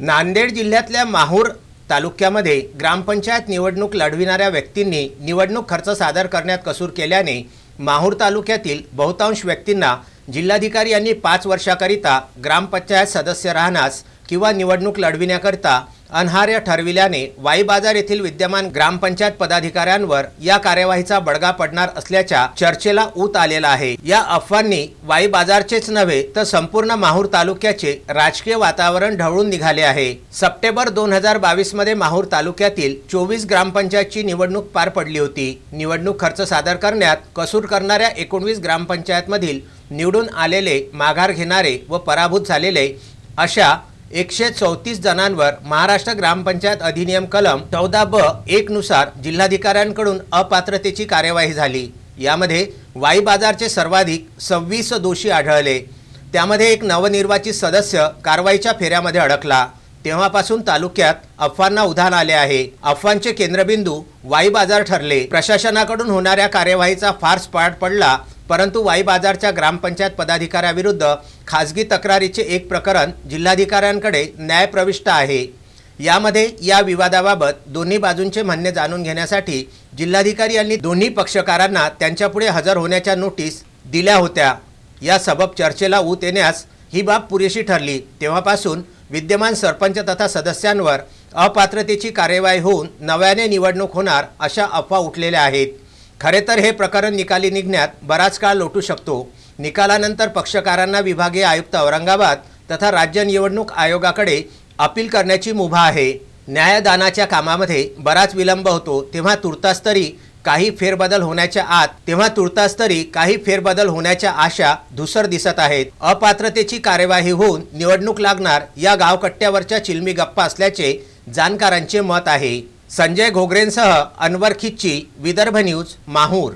नांदेड जिल्ह्यातल्या माहूर तालुक्यामध्ये ग्रामपंचायत निवडणूक लढविणाऱ्या व्यक्तींनी निवडणूक खर्च सादर करण्यात कसूर केल्याने माहूर तालुक्यातील बहुतांश व्यक्तींना जिल्हाधिकारी यांनी पाच वर्षाकरिता ग्रामपंचायत सदस्य राहण्यास किंवा निवडणूक लढविण्याकरिता अनहार्य ठरविल्याने वाई बाजार येथील विद्यमान ग्रामपंचायत पदाधिकाऱ्यांवर या कार्यवाहीचा बडगा पडणार असल्याच्या चर्चेला ऊत आलेला आहे. या अफवांनी वाई बाजारचेच नव्हे तर संपूर्ण माहूर तालुक्याचे राजकीय वातावरण ढवळून निघाले आहे. सप्टेंबर दोन हजार बावीसमध्ये माहूर तालुक्यातील चोवीस ग्रामपंचायतची निवडणूक पार पडली होती. निवडणूक खर्च सादर करण्यात कसूर करणाऱ्या एकोणवीस ग्रामपंचायतमधील निवडून आलेले माघार घेणारे व पराभूत झालेले अशा एकशे चौतीस जणांवर महाराष्ट्र ग्रामपंचायत अधिनियम कलम चौदा ब एक नुसार जिल्हाधिकाऱ्यांकडून अपात्रतेची कार्यवाही झाली. यामध्ये वाई बाजारचे सर्वाधिक सव्वीस दोषी आढळले. त्यामध्ये एक नवनिर्वाचित सदस्य कारवाईच्या फेऱ्यामध्ये अडकला. तेव्हापासून तालुक्यात अफवांना उधाण आले आहे. अफवांचे केंद्रबिंदू वाई बाजार ठरले. प्रशासनाकडून होणाऱ्या कार्यवाहीचा फार पाठ पडला परंतु वाई बाजारच्या ग्रामपंचायत पदाधिकाऱ्याविरुद्ध खासगी तक्रारीचे एक प्रकरण जिल्हाधिकाऱ्यांकडे न्यायप्रविष्ट आहे. यामध्ये या विवादाबाबत दोन्ही बाजूंचे म्हणणे जाणून घेण्यासाठी जिल्हाधिकारी यांनी दोन्ही पक्षकारांना त्यांच्यापुढे हजर होण्याच्या नोटीस दिल्या होत्या. या सबब चर्चेला ऊत येण्यास ही बाब पुरेशी ठरली. तेव्हापासून विद्यमान सरपंच तथा सदस्यांवर अपात्रतेची कार्यवाही होऊन नव्याने निवडणूक होणार अशा अफवा उठलेल्या आहेत. खरे तर हे प्रकरण निकाली निघण्यात बराच काळ लोटू शकतो. निकालानंतर पक्षकारांना विभागीय आयुक्त औरंगाबाद तथा राज्य निवडणूक आयोगाकडे अपील करण्याची मुभा आहे. न्यायदानाच्या कामामध्ये बराच विलंब होतो तेव्हा तुर्तास तरी काही फेरबदल होण्याच्या आत तेव्हा तुर्तास तरी काही फेरबदल होण्याच्या आशा धुसर दिसत आहेत. अपात्रतेची कार्यवाही होऊन निवडणूक लागणार या गावकट्ट्यावरच्या चिलमी गप्पा असल्याचे जाणकारांचे मत आहे. संजय घोगरेंसह अनवर खिच्ची विदर्भ न्यूज माहूर.